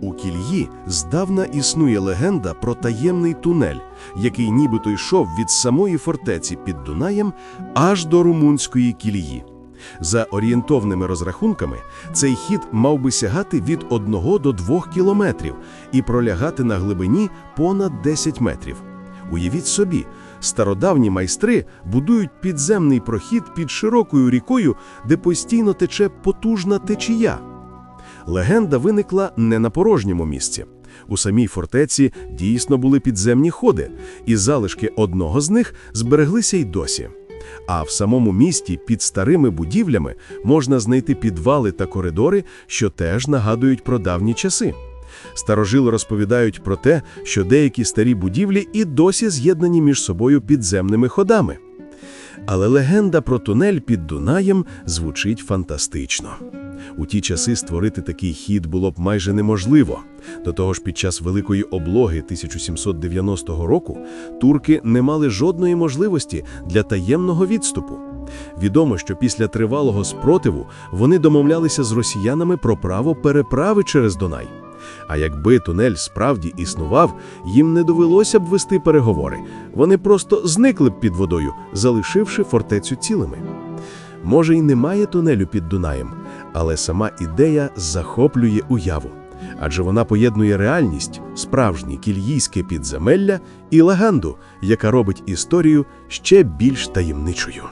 У кільї здавна існує легенда про таємний тунель, який нібито йшов від самої фортеці під Дунаєм аж до румунської кілії. За орієнтовними розрахунками, цей хід мав би сягати від 1 до 2 кілометрів і пролягати на глибині понад 10 метрів. Уявіть собі, стародавні майстри будують підземний прохід під широкою рікою, де постійно тече потужна течія. Легенда виникла не на порожньому місці. У самій фортеці дійсно були підземні ходи, і залишки одного з них збереглися й досі. А в самому місті під старими будівлями можна знайти підвали та коридори, що теж нагадують про давні часи. Старожили розповідають про те, що деякі старі будівлі і досі з'єднані між собою підземними ходами. Але легенда про тунель під Дунаєм звучить фантастично. У ті часи створити такий хід було б майже неможливо. До того ж, під час Великої облоги 1790 року турки не мали жодної можливості для таємного відступу. Відомо, що після тривалого спротиву вони домовлялися з росіянами про право переправи через Дунай. А якби тунель справді існував, їм не довелося б вести переговори. Вони просто зникли б під водою, залишивши фортецю цілими. Може, й немає тунелю під Дунаєм, але сама ідея захоплює уяву. Адже вона поєднує реальність, справжнє кільїйське підземелля і легенду, яка робить історію ще більш таємничою.